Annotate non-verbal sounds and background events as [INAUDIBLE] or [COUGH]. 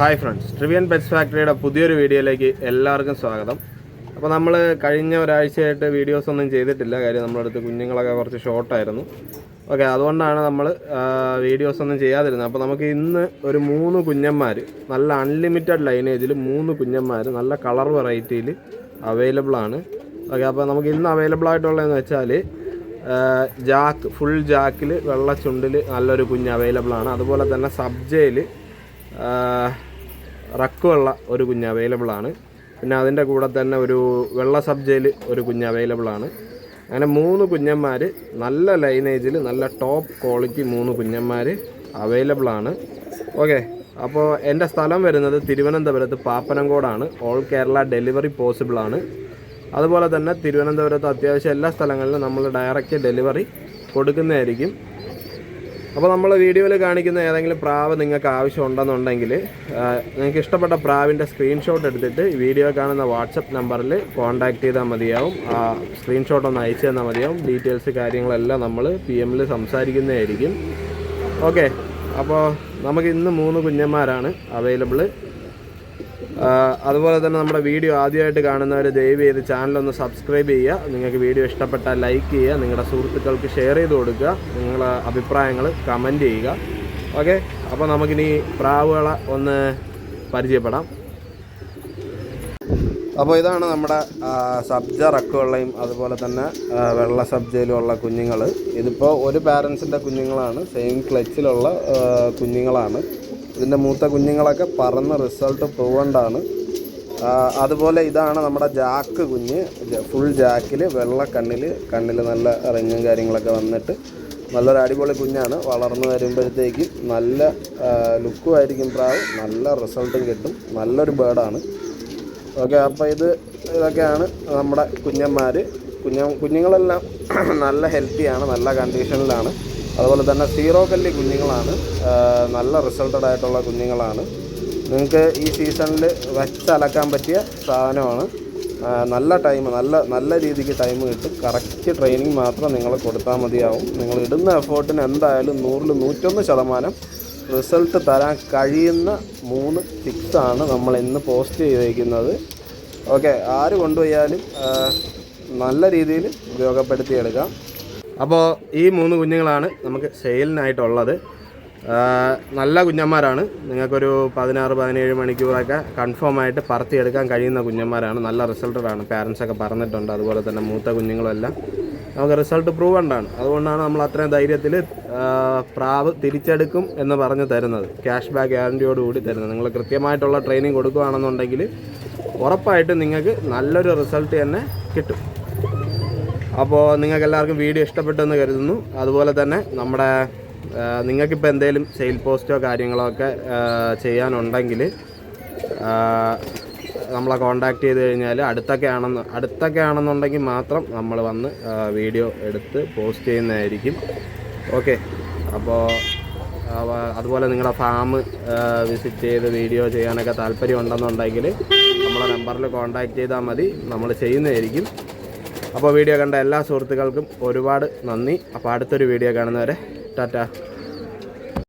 Hi friends ട്രിവിയൻ pets ഫാക്ടറിയുടെ പുതിയൊരു വീഡിയോയിലേക്ക് എല്ലാവർക്കും സ്വാഗതം. അപ്പോൾ നമ്മൾ കഴിഞ്ഞ ഒരാഴ്ചയായിട്ട് വീഡിയോസ് ഒന്നും ചെയ്തിട്ടില്ല. കാര്യം നമ്മളടുത്ത് കുഞ്ഞുങ്ങളൊക്കെ കുറച്ച് ഷോർട്ടായിരുന്നു ഓക്കെ അതുകൊണ്ടാണ് നമ്മൾ വീഡിയോസ് ഒന്നും ചെയ്യാതിരുന്നത്. അപ്പോൾ നമുക്ക് ഇന്ന് ഒരു മൂന്ന് കുഞ്ഞന്മാർ നല്ല അൺലിമിറ്റഡ് ലൈനേജിൽ മൂന്ന് കുഞ്ഞന്മാർ നല്ല കളർ വെറൈറ്റിയിൽ അവൈലബിൾ ആണ്. ഓക്കെ അപ്പോൾ നമുക്ക് ഇന്ന് അവൈലബിൾ ആയിട്ടുള്ളതെന്ന് വെച്ചാൽ ജാക്ക് ഫുൾ ജാക്കിൽ വെള്ള ചുണ്ടിൽ നല്ലൊരു കുഞ്ഞ് അവൈലബിൾ ആണ്. അതുപോലെ തന്നെ സബ്ജയിൽ റക്കുള്ള ഒരു കുഞ്ഞ് അവൈലബിൾ ആണ്. പിന്നെ അതിന്റെ കൂടെ തന്നെ ഒരു വെള്ള സബ്ജയിൽ ഒരു കുഞ്ഞ് അവൈലബിൾ ആണ്. അങ്ങനെ മൂന്ന് കുഞ്ഞന്മാർ നല്ല ലൈനേജിൽ നല്ല ടോപ്പ് ക്വാളിറ്റി മൂന്ന് കുഞ്ഞന്മാർ അവൈലബിൾ ആണ്. ഓക്കെ അപ്പോൾ എന്റെ സ്ഥലം വരുന്നത് തിരുവനന്തപുരത്ത് പാപ്പനംകോടാണ്. ഓൾ കേരള ഡെലിവറി പോസിബിൾ ആണ്. അതുപോലെ തന്നെ തിരുവനന്തപുരത്ത് അത്യാവശ്യം എല്ലാ സ്ഥലങ്ങളിലും നമ്മൾ ഡയറക്റ്റ് ഡെലിവറി കൊടുക്കുന്നതായിരിക്കും. അപ്പോൾ നമ്മൾ വീഡിയോയിൽ കാണിക്കുന്ന ഏതെങ്കിലും പ്രാവ് നിങ്ങൾക്ക് ആവശ്യമുണ്ടെന്നുണ്ടെങ്കിൽ ഉണ്ടെന്നുണ്ടെങ്കിൽ നിങ്ങൾക്ക് ഇഷ്ടപ്പെട്ട പ്രാവിന്റെ സ്ക്രീൻഷോട്ട് എടുത്തിട്ട് വീഡിയോ കാണുന്ന വാട്സപ്പ് നമ്പറിൽ കോൺടാക്റ്റ് ചെയ്താൽ മതിയാവും. ആ സ്ക്രീൻഷോട്ട് ഒന്ന് അയച്ചു തന്നാൽ മതിയാവും. ഡീറ്റെയിൽസ് കാര്യങ്ങളെല്ലാം നമ്മൾ പി എമ്മിൽ സംസാരിക്കുന്നതായിരിക്കും. ഓക്കെ അപ്പോൾ നമുക്ക് ഇന്ന് മൂന്ന് കുഞ്ഞന്മാരാണ് അവൈലബിൾ അതുപോലെ തന്നെ നമ്മുടെ വീഡിയോ ആദ്യമായിട്ട് കാണുന്നവർ ദയവ് ചെയ്ത് ചാനലൊന്ന് സബ്സ്ക്രൈബ് ചെയ്യുക. നിങ്ങൾക്ക് വീഡിയോ ഇഷ്ടപ്പെട്ടാൽ ലൈക്ക് ചെയ്യുക. നിങ്ങളുടെ സുഹൃത്തുക്കൾക്ക് ഷെയർ ചെയ്ത് കൊടുക്കുക. നിങ്ങളുടെ അഭിപ്രായങ്ങൾ കമന്റ് ചെയ്യുക. ഓക്കെ? അപ്പോൾ നമുക്കിനി പ്രാവുകളെ ഒന്ന് പരിചയപ്പെടാം. അപ്പോൾ ഇതാണ് നമ്മുടെ സബ്ജ റക്കുകളെയും അതുപോലെ തന്നെ വെള്ള സബ്ജയിലും ഉള്ള കുഞ്ഞുങ്ങൾ. ഇതിപ്പോൾ ഒരു പാരൻസിന്റെ കുഞ്ഞുങ്ങളാണ്. സെയിം ക്ലച്ചിലുള്ള കുഞ്ഞുങ്ങളാണ്. ഇതിന്റെ മൂത്ത കുഞ്ഞുങ്ങളൊക്കെ പറന്ന് റിസൾട്ട് പ്രൂവണ്ടാണ് അതുപോലെ ഇതാണ് നമ്മുടെ ജാക്ക് കുഞ്ഞ്. ഫുൾ ജാക്കിൽ വെള്ള കണ്ണിൽ കണ്ണിൽ നല്ല റിങ്ങും കാര്യങ്ങളൊക്കെ വന്നിട്ട് നല്ലൊരു അടിപൊളി കുഞ്ഞാണ്. വളർന്നു വരുമ്പോഴത്തേക്കും നല്ല ലുക്കും ആയിരിക്കും പ്രാവ്. നല്ല റിസൾട്ടും കിട്ടും. നല്ലൊരു ബേർഡാണ് ഓക്കെ അപ്പോൾ ഇത് ഇതൊക്കെയാണ് നമ്മുടെ കുഞ്ഞന്മാർ കുഞ്ഞ കുഞ്ഞുങ്ങളെല്ലാം [CLEARS THROAT] നല്ല ഹെൽത്തിയാണ് നല്ല കണ്ടീഷനിലാണ് അതുപോലെ തന്നെ സീറോ കല്ലി കുഞ്ഞുങ്ങളാണ്. നല്ല റിസൾട്ടഡ് ആയിട്ടുള്ള കുഞ്ഞുങ്ങളാണ്. നിങ്ങൾക്ക് ഈ സീസണിൽ വെച്ചലക്കാൻ പറ്റിയ സാധനമാണ്. നല്ല ടൈം നല്ല നല്ല രീതിക്ക് ടൈം കിട്ടും. കറക്റ്റ് ട്രെയിനിങ് മാത്രം നിങ്ങൾ കൊടുത്താൽ മതിയാവും. നിങ്ങൾ ഇടുന്ന എഫേർട്ടിന് എന്തായാലും നൂറിൽ നൂറ്റൊന്ന് ശതമാനം റിസൾട്ട് തരാൻ കഴിയുന്ന മൂന്ന് ടിപ്സാണ് നമ്മൾ ഇന്ന് പോസ്റ്റ് ചെയ്തേക്കുന്നത്. ഓക്കെ ആര് കൊണ്ടുപോയാലും നല്ല രീതിയിൽ ഉപയോഗപ്പെടുത്തിയെടുക്കാം. അപ്പോൾ ഈ മൂന്ന് കുഞ്ഞുങ്ങളാണ് നമുക്ക് സെയിലിനായിട്ടുള്ളത്. നല്ല കുഞ്ഞന്മാരാണ്. നിങ്ങൾക്കൊരു പതിനാറ് പതിനേഴ് മണിക്കൂറൊക്കെ കൺഫേം ആയിട്ട് പറത്തിയെടുക്കാൻ കഴിയുന്ന കുഞ്ഞന്മാരാണ്. നല്ല റിസൾട്ടഡാണ് പാരൻസൊക്കെ പറഞ്ഞിട്ടുണ്ട്. അതുപോലെ തന്നെ മൂത്ത കുഞ്ഞുങ്ങളെല്ലാം നമുക്ക് റിസൾട്ട് പ്രൂവണ്ടാണ് അതുകൊണ്ടാണ് നമ്മൾ അത്രയും ധൈര്യത്തിൽ പ്രാവ് തിരിച്ചെടുക്കും എന്ന് പറഞ്ഞ് തരുന്നത്. ക്യാഷ് ബാക്ക് ഗ്യാരണ്ടിയോടുകൂടി തരുന്നത്. നിങ്ങൾ കൃത്യമായിട്ടുള്ള ട്രെയിനിങ് കൊടുക്കുകയാണെന്നുണ്ടെങ്കിൽ ഉറപ്പായിട്ടും നിങ്ങൾക്ക് നല്ലൊരു റിസൾട്ട് തന്നെ കിട്ടും. അപ്പോൾ നിങ്ങൾക്ക് എല്ലാവർക്കും വീഡിയോ ഇഷ്ടപ്പെട്ടെന്ന് കരുതുന്നു. അതുപോലെ തന്നെ നമ്മുടെ നിങ്ങൾക്കിപ്പോൾ എന്തെങ്കിലും സെയിൽ പോസ്റ്റോ കാര്യങ്ങളോ ഒക്കെ ചെയ്യാനുണ്ടെങ്കിൽ നമ്മളെ കോണ്ടാക്ട് ചെയ്ത് കഴിഞ്ഞാൽ അടുത്തൊക്കെ ആണെന്ന് അടുത്തൊക്കെ ആണെന്നുണ്ടെങ്കിൽ മാത്രം നമ്മൾ വന്ന് വീഡിയോ എടുത്ത് പോസ്റ്റ് ചെയ്യുന്നതായിരിക്കും. ഓക്കെ അപ്പോൾ അതുപോലെ നിങ്ങളുടെ ഫാം വിസിറ്റ് ചെയ്ത് വീഡിയോ ചെയ്യാനൊക്കെ താല്പര്യം ഉണ്ടെന്നുണ്ടെങ്കിൽ നമ്മളെ നമ്പറിൽ കോണ്ടാക്ട് ചെയ്താൽ മതി. നമ്മൾ ചെയ്യുന്നതായിരിക്കും. അപ്പോൾ വീഡിയോ കണ്ട എല്ലാ സുഹൃത്തുക്കൾക്കും ഒരുപാട് നന്ദി. അപ്പോൾ അടുത്തൊരു വീഡിയോ കാണുന്നവരെ ടാറ്റ.